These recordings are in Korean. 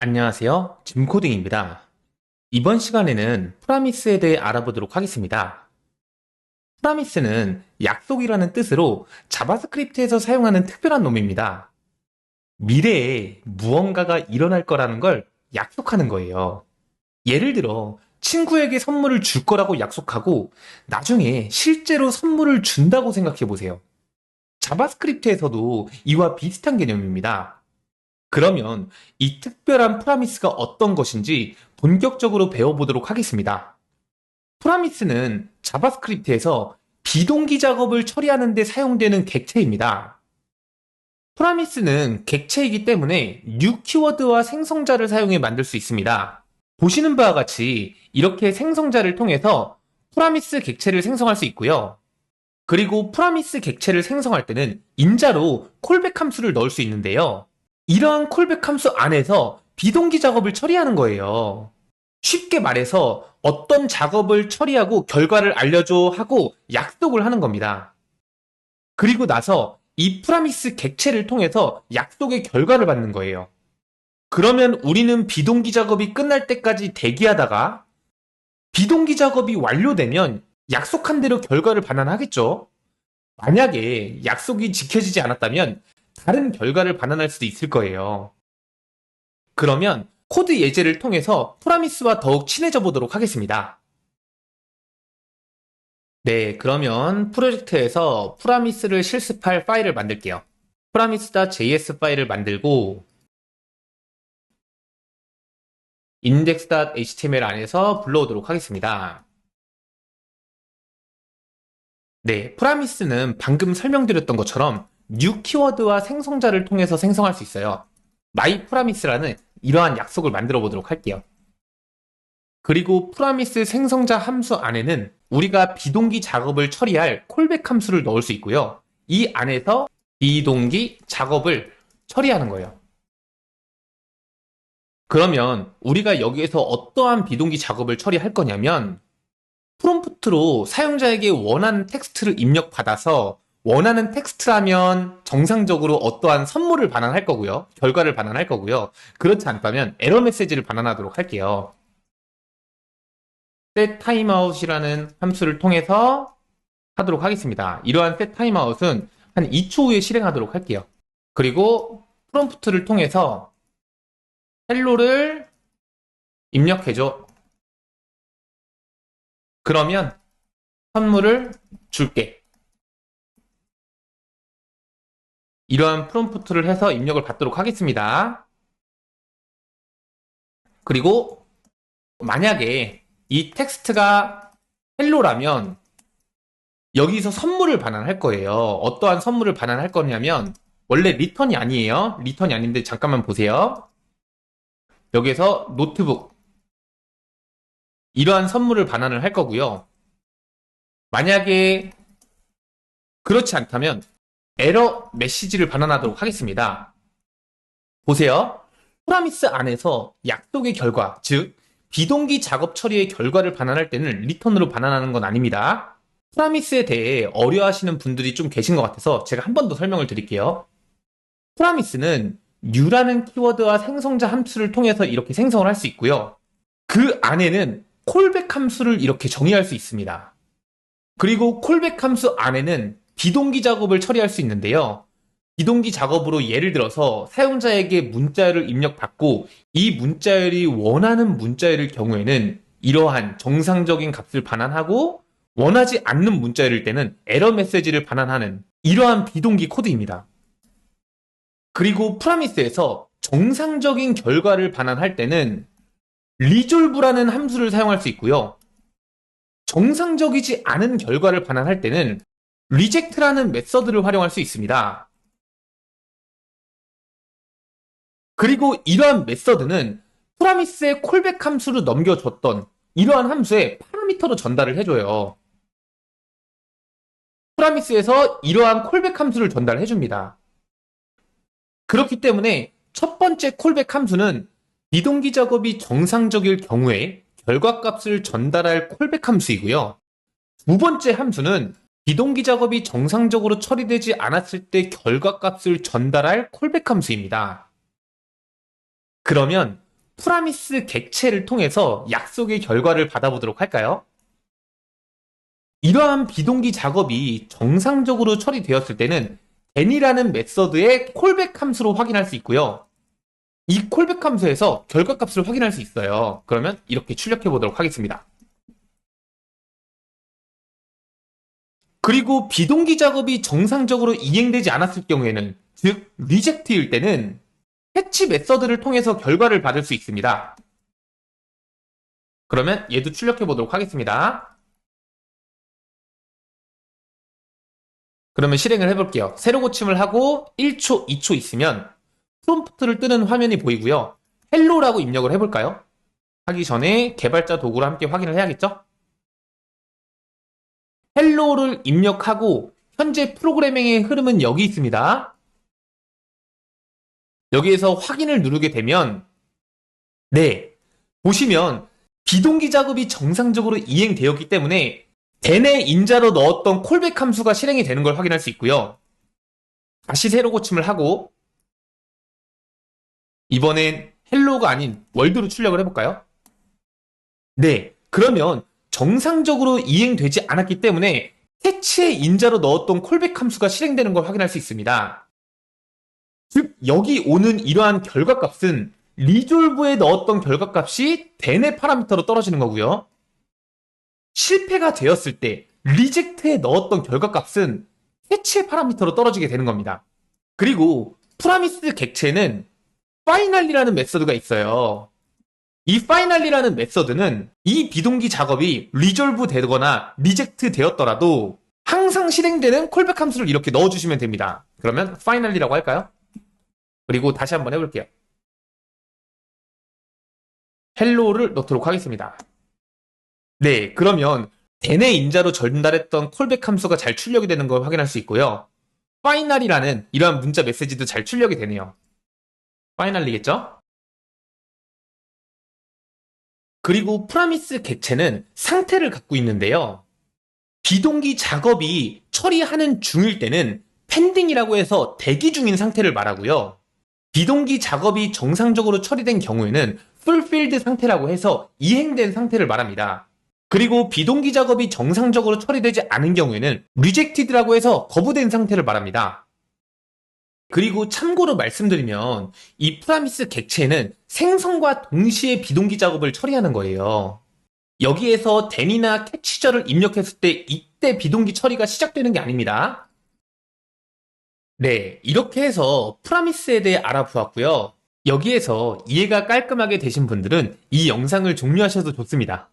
안녕하세요. 짐코딩입니다. 이번 시간에는 프라미스에 대해 알아보도록 하겠습니다. 프라미스는 약속이라는 뜻으로 자바스크립트에서 사용하는 특별한 놈입니다. 미래에 무언가가 일어날 거라는 걸 약속하는 거예요. 예를 들어, 친구에게 선물을 줄 거라고 약속하고 나중에 실제로 선물을 준다고 생각해 보세요. 자바스크립트에서도 이와 비슷한 개념입니다. 그러면 이 특별한 프라미스가 어떤 것인지 본격적으로 배워보도록 하겠습니다. 프라미스는 자바스크립트에서 비동기 작업을 처리하는 데 사용되는 객체입니다. 프라미스는 객체이기 때문에 new 키워드와 생성자를 사용해 만들 수 있습니다. 보시는 바와 같이 이렇게 생성자를 통해서 프라미스 객체를 생성할 수 있고요. 그리고 프라미스 객체를 생성할 때는 인자로 콜백 함수를 넣을 수 있는데요. 이러한 콜백 함수 안에서 비동기 작업을 처리하는 거예요. 쉽게 말해서 어떤 작업을 처리하고 결과를 알려줘 하고 약속을 하는 겁니다. 그리고 나서 이 프라미스 객체를 통해서 약속의 결과를 받는 거예요. 그러면 우리는 비동기 작업이 끝날 때까지 대기하다가 비동기 작업이 완료되면 약속한 대로 결과를 반환하겠죠. 만약에 약속이 지켜지지 않았다면 다른 결과를 반환할 수도 있을 거예요. 그러면 코드 예제를 통해서 프라미스와 더욱 친해져 보도록 하겠습니다. 네, 그러면 프로젝트에서 프라미스를 실습할 파일을 만들게요. 프라미스.js 파일을 만들고 index.html 안에서 불러오도록 하겠습니다. 네, 프라미스는 방금 설명드렸던 것처럼 new 키워드와 생성자를 통해서 생성할 수 있어요. my 프라미스라는 이러한 약속을 만들어 보도록 할게요. 그리고 프라미스 생성자 함수 안에는 우리가 비동기 작업을 처리할 콜백 함수를 넣을 수 있고요. 이 안에서 비동기 작업을 처리하는 거예요. 그러면 우리가 여기에서 어떠한 비동기 작업을 처리할 거냐면 프롬프트로 사용자에게 원하는 텍스트를 입력받아서 원하는 텍스트라면 정상적으로 어떠한 선물을 반환할 거고요. 결과를 반환할 거고요. 그렇지 않다면 에러 메시지를 반환하도록 할게요. set timeout이라는 함수를 통해서 하도록 하겠습니다. 이러한 set timeout은 한 2초 후에 실행하도록 할게요. 그리고 프롬프트를 통해서 헬로를 입력해줘. 그러면 선물을 줄게. 이러한 프롬프트를 해서 입력을 받도록 하겠습니다. 그리고 만약에 이 텍스트가 헬로라면 여기서 선물을 반환할 거예요. 어떠한 선물을 반환할 거냐면 원래 리턴이 아니에요. 리턴이 아닌데 잠깐만 보세요. 여기서 노트북 이러한 선물을 반환을 할 거고요. 만약에 그렇지 않다면 에러 메시지를 반환하도록 하겠습니다. 보세요. 프라미스 안에서 약속의 결과, 즉 비동기 작업 처리의 결과를 반환할 때는 리턴으로 반환하는 건 아닙니다. 프라미스에 대해 어려워하시는 분들이 좀 계신 것 같아서 제가 한 번 더 설명을 드릴게요. 프라미스는 new라는 키워드와 생성자 함수를 통해서 이렇게 생성을 할 수 있고요. 그 안에는 콜백 함수를 이렇게 정의할 수 있습니다. 그리고 콜백 함수 안에는 비동기 작업을 처리할 수 있는데요. 비동기 작업으로 예를 들어서 사용자에게 문자열을 입력받고 이 문자열이 원하는 문자열일 경우에는 이러한 정상적인 값을 반환하고 원하지 않는 문자열일 때는 에러 메시지를 반환하는 이러한 비동기 코드입니다. 그리고 프라미스에서 정상적인 결과를 반환할 때는 리졸브라는 함수를 사용할 수 있고요. 정상적이지 않은 결과를 반환할 때는 리젝트라는 메서드를 활용할 수 있습니다. 그리고 이러한 메서드는 프라미스의 콜백 함수를 넘겨줬던 이러한 함수에 파라미터로 전달을 해줘요. 프라미스에서 이러한 콜백 함수를 전달해 줍니다. 그렇기 때문에 첫 번째 콜백 함수는 비동기 작업이 정상적일 경우에 결과값을 전달할 콜백 함수이고요. 두 번째 함수는 비동기 작업이 정상적으로 처리되지 않았을 때 결과값을 전달할 콜백 함수입니다. 그러면 프라미스 객체를 통해서 약속의 결과를 받아보도록 할까요? 이러한 비동기 작업이 정상적으로 처리되었을 때는 n이라는 메서드의 콜백 함수로 확인할 수 있고요. 이 콜백 함수에서 결과값을 확인할 수 있어요. 그러면 이렇게 출력해 보도록 하겠습니다. 그리고 비동기 작업이 정상적으로 이행되지 않았을 경우에는 즉 리젝트일 때는 패치 메서드를 통해서 결과를 받을 수 있습니다. 그러면 얘도 출력해 보도록 하겠습니다. 그러면 실행을 해볼게요. 새로 고침을 하고 1초, 2초 있으면 프롬프트를 뜨는 화면이 보이고요. 헬로라고 입력을 해볼까요? 하기 전에 개발자 도구로 함께 확인을 해야겠죠? 헬로를 입력하고 현재 프로그래밍의 흐름은 여기 있습니다. 여기에서 확인을 누르게 되면 네, 보시면 비동기 작업이 정상적으로 이행되었기 때문에 대내 인자로 넣었던 콜백 함수가 실행이 되는 걸 확인할 수 있고요. 다시 새로 고침을 하고 이번엔 헬로가 아닌 월드로 출력을 해볼까요? 네, 그러면 정상적으로 이행되지 않았기 때문에 캐치의 인자로 넣었던 콜백 함수가 실행되는 걸 확인할 수 있습니다. 즉, 여기 오는 이러한 결과값은 리졸브에 넣었던 결과값이 대내 파라미터로 떨어지는 거고요. 실패가 되었을 때 리젝트에 넣었던 결과값은 캐치의 파라미터로 떨어지게 되는 겁니다. 그리고 프라미스 객체는 파이널리라는 메서드가 있어요. 이 파이널리라는 메서드는 이 비동기 작업이 리졸브 되거나 리젝트 되었더라도 항상 실행되는 콜백 함수를 이렇게 넣어주시면 됩니다. 그러면 파이널리라고 할까요? 그리고 다시 한번 해볼게요. 헬로를 넣도록 하겠습니다. 네, 그러면 대내 인자로 전달했던 콜백 함수가 잘 출력이 되는 걸 확인할 수 있고요. 파이널이라는 이러한 문자 메시지도 잘 출력이 되네요. 파이널리겠죠? 그리고 프라미스 객체는 상태를 갖고 있는데요. 비동기 작업이 처리하는 중일 때는 펜딩이라고 해서 대기 중인 상태를 말하고요. 비동기 작업이 정상적으로 처리된 경우에는 fulfilled 상태라고 해서 이행된 상태를 말합니다. 그리고 비동기 작업이 정상적으로 처리되지 않은 경우에는 rejected라고 해서 거부된 상태를 말합니다. 그리고 참고로 말씀드리면 이 프라미스 객체는 생성과 동시에 비동기 작업을 처리하는 거예요. 여기에서 den이나 캐치절을 입력했을 때 이때 비동기 처리가 시작되는 게 아닙니다. 네, 이렇게 해서 프라미스에 대해 알아보았고요. 여기에서 이해가 깔끔하게 되신 분들은 이 영상을 종료하셔도 좋습니다.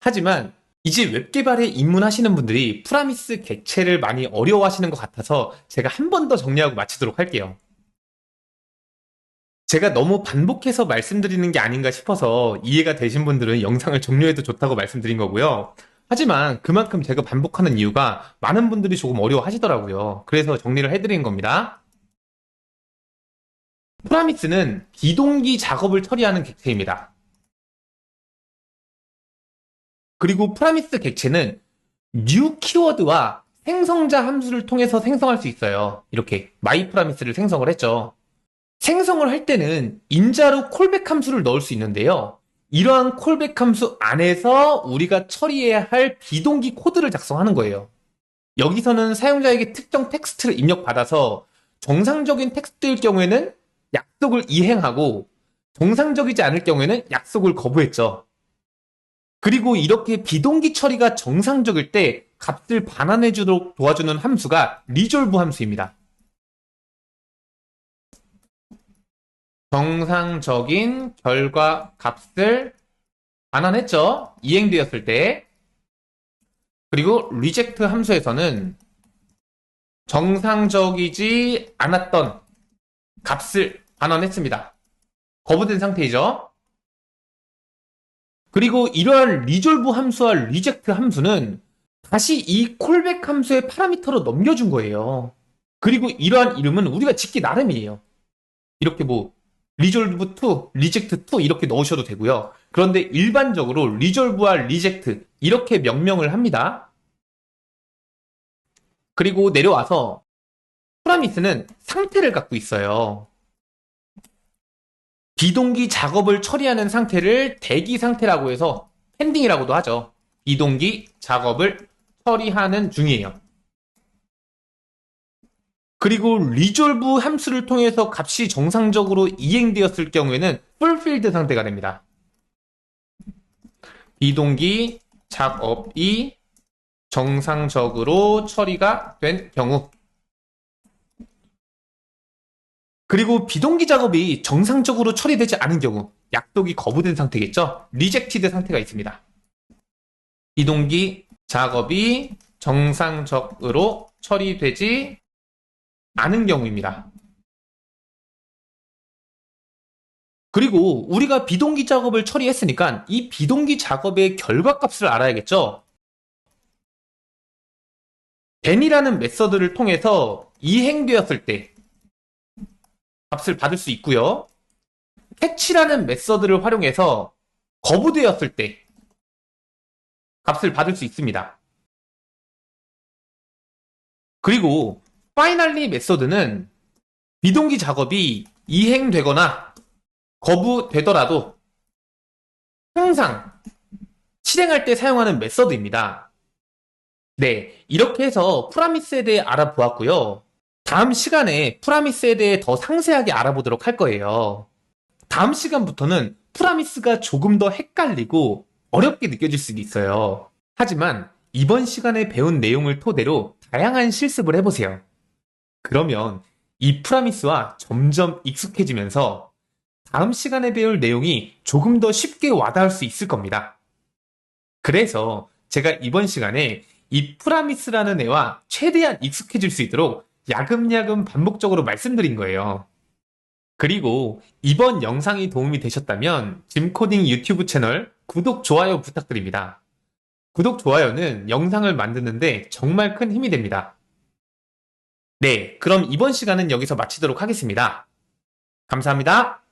하지만 이제 웹 개발에 입문하시는 분들이 프라미스 객체를 많이 어려워하시는 것 같아서 제가 한 번 더 정리하고 마치도록 할게요. 제가 너무 반복해서 말씀드리는 게 아닌가 싶어서 이해가 되신 분들은 영상을 종료해도 좋다고 말씀드린 거고요. 하지만 그만큼 제가 반복하는 이유가 많은 분들이 조금 어려워 하시더라고요. 그래서 정리를 해드린 겁니다. 프라미스는 비동기 작업을 처리하는 객체입니다. 그리고 프라미스 객체는 new 키워드와 생성자 함수를 통해서 생성할 수 있어요. 이렇게 my 프라미스를 생성을 했죠. 생성을 할 때는 인자로 콜백 함수를 넣을 수 있는데요. 이러한 콜백 함수 안에서 우리가 처리해야 할 비동기 코드를 작성하는 거예요. 여기서는 사용자에게 특정 텍스트를 입력받아서 정상적인 텍스트일 경우에는 약속을 이행하고 정상적이지 않을 경우에는 약속을 거부했죠. 그리고 이렇게 비동기 처리가 정상적일 때 값을 반환해 주도록 도와주는 함수가 리졸브 함수입니다. 정상적인 결과 값을 반환했죠. 이행되었을 때. 그리고 리젝트 함수에서는 정상적이지 않았던 값을 반환했습니다. 거부된 상태이죠. 그리고 이러한 리졸브 함수와 리젝트 함수는 다시 이 콜백 함수의 파라미터로 넘겨준 거예요. 그리고 이러한 이름은 우리가 짓기 나름이에요. 이렇게 뭐 리졸브 2, 리젝트 2 이렇게 넣으셔도 되고요. 그런데 일반적으로 리졸브와 리젝트 이렇게 명명을 합니다. 그리고 내려와서 프라미스는 상태를 갖고 있어요. 비동기 작업을 처리하는 상태를 대기 상태라고 해서 펜딩이라고도 하죠. 비동기 작업을 처리하는 중이에요. 그리고 리졸브 함수를 통해서 값이 정상적으로 이행되었을 경우에는 fulfilled 상태가 됩니다. 비동기 작업이 정상적으로 처리가 된 경우 그리고 비동기 작업이 정상적으로 처리되지 않은 경우 약속이 거부된 상태겠죠? 리젝티드 상태가 있습니다. 비동기 작업이 정상적으로 처리되지 않은 경우입니다. 그리고 우리가 비동기 작업을 처리했으니까 이 비동기 작업의 결과값을 알아야겠죠? ben이라는 메서드를 통해서 이행되었을 때 값을 받을 수 있고요. catch라는 메서드를 활용해서 거부되었을 때 값을 받을 수 있습니다. 그리고 finally 메서드는 비동기 작업이 이행되거나 거부되더라도 항상 실행할 때 사용하는 메서드입니다. 네, 이렇게 해서 프라미스에 대해 알아보았고요. 다음 시간에 프라미스에 대해 더 상세하게 알아보도록 할 거예요. 다음 시간부터는 프라미스가 조금 더 헷갈리고 어렵게 느껴질 수도 있어요. 하지만 이번 시간에 배운 내용을 토대로 다양한 실습을 해보세요. 그러면 이 프라미스와 점점 익숙해지면서 다음 시간에 배울 내용이 조금 더 쉽게 와닿을 수 있을 겁니다. 그래서 제가 이번 시간에 이 프라미스라는 애와 최대한 익숙해질 수 있도록 야금야금 반복적으로 말씀드린 거예요. 그리고 이번 영상이 도움이 되셨다면 짐코딩 유튜브 채널 구독, 좋아요 부탁드립니다. 구독, 좋아요는 영상을 만드는데 정말 큰 힘이 됩니다. 네, 그럼 이번 시간은 여기서 마치도록 하겠습니다. 감사합니다.